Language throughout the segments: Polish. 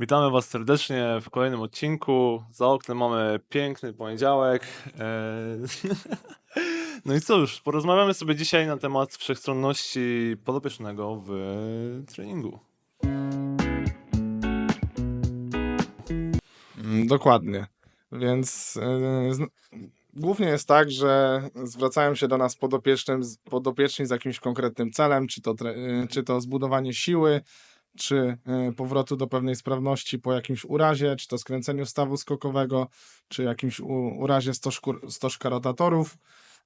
Witamy Was serdecznie w kolejnym odcinku. Za oknem mamy piękny poniedziałek. Eee, No i cóż, porozmawiamy sobie dzisiaj na temat wszechstronności podopiecznego w treningu. Mm, Dokładnie. Więc zn- głównie jest tak, że zwracają się do nas podopiecznym, podopieczni z jakimś konkretnym celem, czy to, yy, czy to zbudowanie siły, czy yy, powrotu do pewnej sprawności po jakimś urazie, czy to skręceniu stawu skokowego, czy jakimś urazie stożku, stożka rotatorów,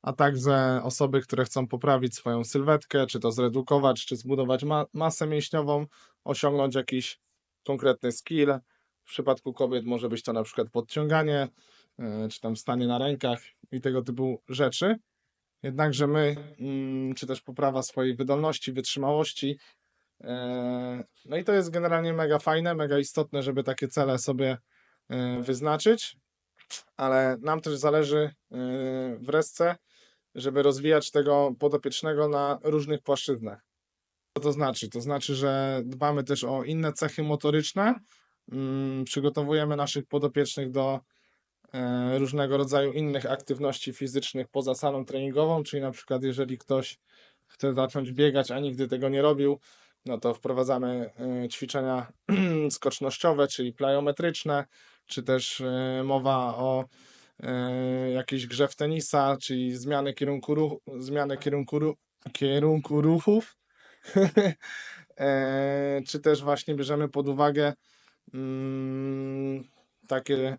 a także osoby, które chcą poprawić swoją sylwetkę, czy to zredukować, czy zbudować ma- masę mięśniową, osiągnąć jakiś konkretny skill, w przypadku kobiet może być to na przykład podciąganie, e, czy tam stanie na rękach i tego typu rzeczy. Jednakże my, mm, czy też poprawa swojej wydolności, wytrzymałości. E, No i to jest generalnie mega fajne, mega istotne, żeby takie cele sobie e, wyznaczyć, ale nam też zależy e, w resce, żeby rozwijać tego podopiecznego na różnych płaszczyznach. Co to znaczy? To znaczy, że dbamy też o inne cechy motoryczne, mm, przygotowujemy naszych podopiecznych do różnego rodzaju innych aktywności fizycznych poza salą treningową, czyli na przykład jeżeli ktoś chce zacząć biegać, a nigdy tego nie robił, no to wprowadzamy e, ćwiczenia skocznościowe, czyli plyometryczne, czy też e, mowa o e, jakiejś grze w tenisa, czyli zmiany kierunku, ruchu, zmianę kierunku, ru, kierunku ruchów, e, czy też właśnie bierzemy pod uwagę mm, takie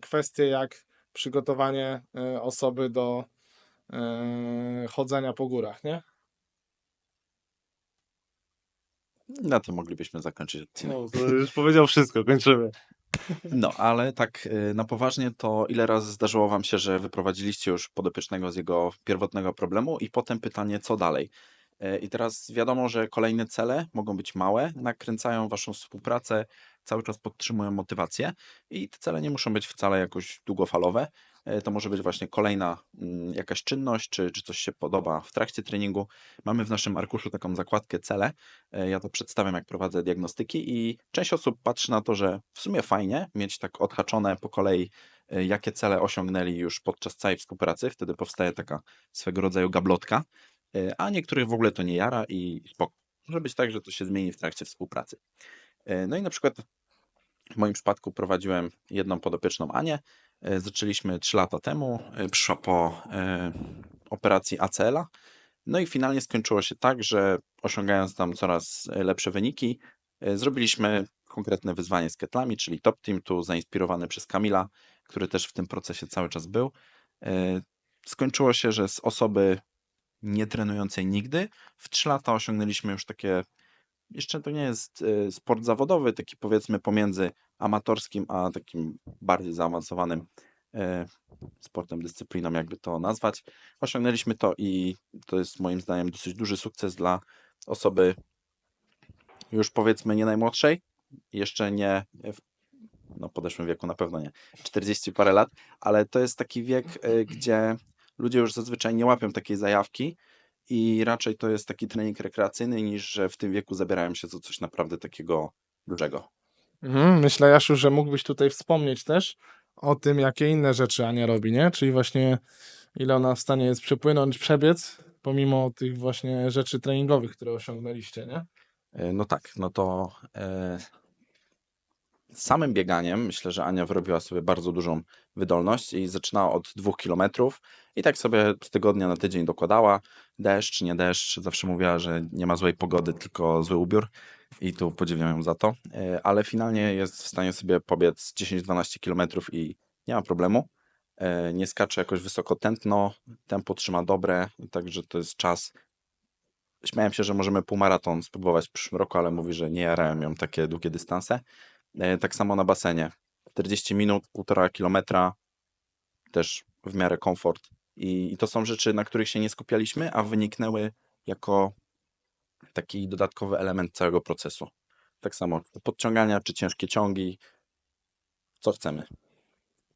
kwestie jak przygotowanie osoby do chodzenia po górach, nie? Na tym moglibyśmy zakończyć odcinek. No, już powiedział wszystko, kończymy. No, ale tak y, na poważnie, to ile razy zdarzyło Wam się, że wyprowadziliście już podopiecznego z jego pierwotnego problemu i potem pytanie, co dalej? Y, I teraz wiadomo, że kolejne cele mogą być małe, nakręcają Waszą współpracę, cały czas podtrzymują motywację i te cele nie muszą być wcale jakoś długofalowe. Y, To może być właśnie kolejna mm, jakaś czynność, czy, czy coś się podoba w trakcie treningu. Mamy w naszym arkuszu taką zakładkę cele. E, Ja to przedstawiam, jak prowadzę diagnostyki, i część osób patrzy na to, że w sumie fajnie mieć tak odhaczone po kolei, e, jakie cele osiągnęli już podczas całej współpracy. Wtedy powstaje taka swego rodzaju gablotka, e, a niektórych w ogóle to nie jara i spoko. Może być tak, że to się zmieni w trakcie współpracy. E, No i na przykład w moim przypadku prowadziłem jedną podopieczną Anię. E, Zaczęliśmy 3 lata temu. e, Przyszła po e, operacji ACL-a. No i finalnie skończyło się tak, że osiągając tam coraz lepsze wyniki, zrobiliśmy konkretne wyzwanie z ketlami, czyli Top Team, tu zainspirowany przez Kamila, który też w tym procesie cały czas był. Skończyło się, że z osoby nie trenującej nigdy w 3 lata osiągnęliśmy już takie, jeszcze to nie jest e, sport zawodowy, taki powiedzmy pomiędzy amatorskim a takim bardziej zaawansowanym e, sportem, dyscypliną, jakby to nazwać. Osiągnęliśmy to i to jest moim zdaniem dosyć duży sukces dla osoby już powiedzmy nie najmłodszej, jeszcze nie w no podeszłym wieku na pewno nie, 40 parę lat, ale to jest taki wiek, e, gdzie ludzie już zazwyczaj nie łapią takiej zajawki i raczej to jest taki trening rekreacyjny niż, że w tym wieku zabierają się za coś naprawdę takiego dużego. Mhm, myślę, Jasiu, że mógłbyś tutaj wspomnieć też o tym, jakie inne rzeczy Ania robi, nie? Czyli właśnie ile ona w stanie jest przepłynąć, przebiec, pomimo tych właśnie rzeczy treningowych, które osiągnęliście, nie? E, No tak, no to e, samym bieganiem myślę, że Ania wyrobiła sobie bardzo dużą wydolność i zaczynała od dwóch kilometrów i tak sobie z tygodnia na tydzień dokładała. Deszcz, nie deszcz, zawsze mówiła, że nie ma złej pogody, tylko zły ubiór i tu podziwiam ją za to, E, ale finalnie jest w stanie sobie pobiec 10-12 kilometrów i nie ma problemu. E, Nie skacze jakoś wysoko tętno, tempo trzyma dobre, także to jest czas Śmiałem się, że możemy półmaraton spróbować w przyszłym roku, ale mówi, że nie jarają ją takie długie dystanse. E, Tak samo na basenie. 40 minut, 1,5 kilometra, też w miarę komfort. I, to są rzeczy, na których się nie skupialiśmy, a wyniknęły jako taki dodatkowy element całego procesu. Tak samo podciągania czy ciężkie ciągi, co chcemy.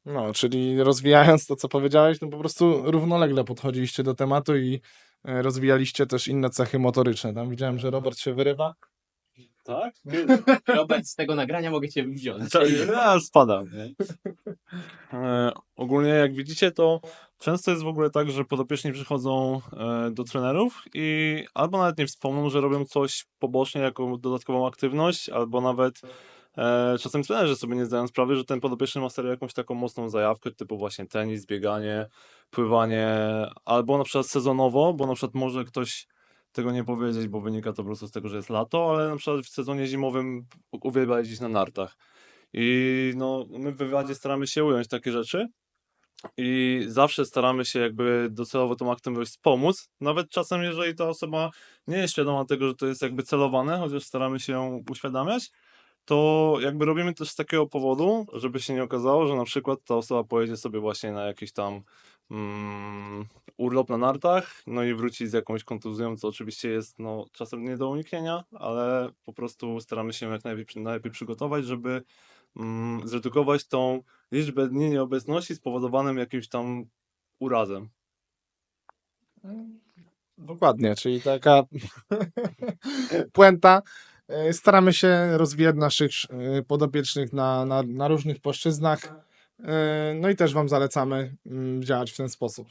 No, czyli rozwijając to, co powiedziałeś, no po prostu równolegle podchodziliście do tematu i e, rozwijaliście też inne cechy motoryczne. Tam widziałem, że Robert się wyrywa. Tak? Robert, z tego nagrania mogę cię wziąć. Ja spadam. Nie? E, ogólnie jak widzicie, to często jest w ogóle tak, że podopieczni przychodzą e, do trenerów i albo nawet nie wspomną, że robią coś pobocznie jako dodatkową aktywność, albo nawet e, czasem trenerzy sobie nie zdają sprawy, że ten podopieczny ma serio jakąś taką mocną zajawkę, typu właśnie tenis, bieganie, pływanie, albo na przykład sezonowo, bo na przykład może ktoś tego nie powiedzieć, bo wynika to po prostu z tego, że jest lato, ale na przykład w sezonie zimowym uwielbia jeździć na nartach. I no, my w wywiadzie staramy się ująć takie rzeczy i zawsze staramy się jakby docelowo tą aktywność wspomóc, nawet czasem jeżeli ta osoba nie jest świadoma tego, że to jest jakby celowane, chociaż staramy się ją uświadamiać, to jakby robimy też z takiego powodu, żeby się nie okazało, że na przykład ta osoba pojedzie sobie właśnie na jakiś tam mm, urlop na nartach, no i wróci z jakąś kontuzją, co oczywiście jest no, czasem nie do uniknienia, ale po prostu staramy się jak najlepiej, najlepiej przygotować, żeby mm, zredukować tą liczbę dni nieobecności spowodowanym jakimś tam urazem. Dokładnie, czyli taka puenta. E, Staramy się rozwijać naszych e, podopiecznych na, na, na różnych płaszczyznach. E, No i też Wam zalecamy mm, działać w ten sposób.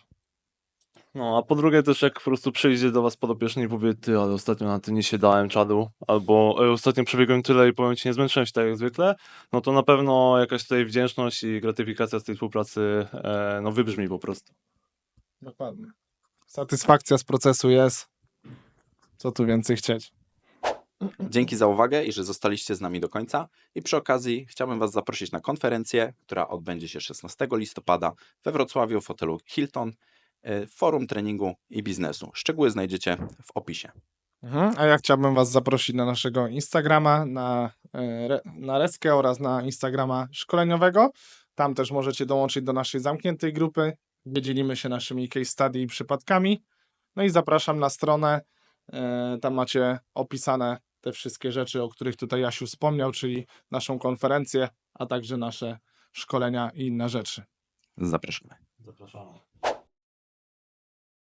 No, a po drugie też jak po prostu przyjdzie do was podopieczny i powie, ty, ale ostatnio na ty nie się dałem czadu, albo "Ej, ostatnio przebiegłem tyle i powiem ci, nie zmęczyłem się tak jak zwykle, no to na pewno jakaś tutaj wdzięczność i gratyfikacja z tej współpracy, e, no wybrzmi po prostu. Dokładnie. Satysfakcja z procesu jest. Co tu więcej chcieć? Dzięki za uwagę i że zostaliście z nami do końca. I przy okazji chciałbym Was zaprosić na konferencję, która odbędzie się 16 listopada we Wrocławiu w hotelu Hilton, y, Forum Treningu i Biznesu. Szczegóły znajdziecie w opisie. Mhm. A ja chciałbym Was zaprosić na naszego Instagrama, na, e, na Reskę oraz na Instagrama szkoleniowego. Tam też możecie dołączyć do naszej zamkniętej grupy, gdzie dzielimy się naszymi case study i przypadkami. No i zapraszam na stronę. E, Tam macie opisane te wszystkie rzeczy, o których tutaj Jasiu wspomniał, czyli naszą konferencję, a także nasze szkolenia i inne rzeczy. Zapraszamy. Zapraszamy.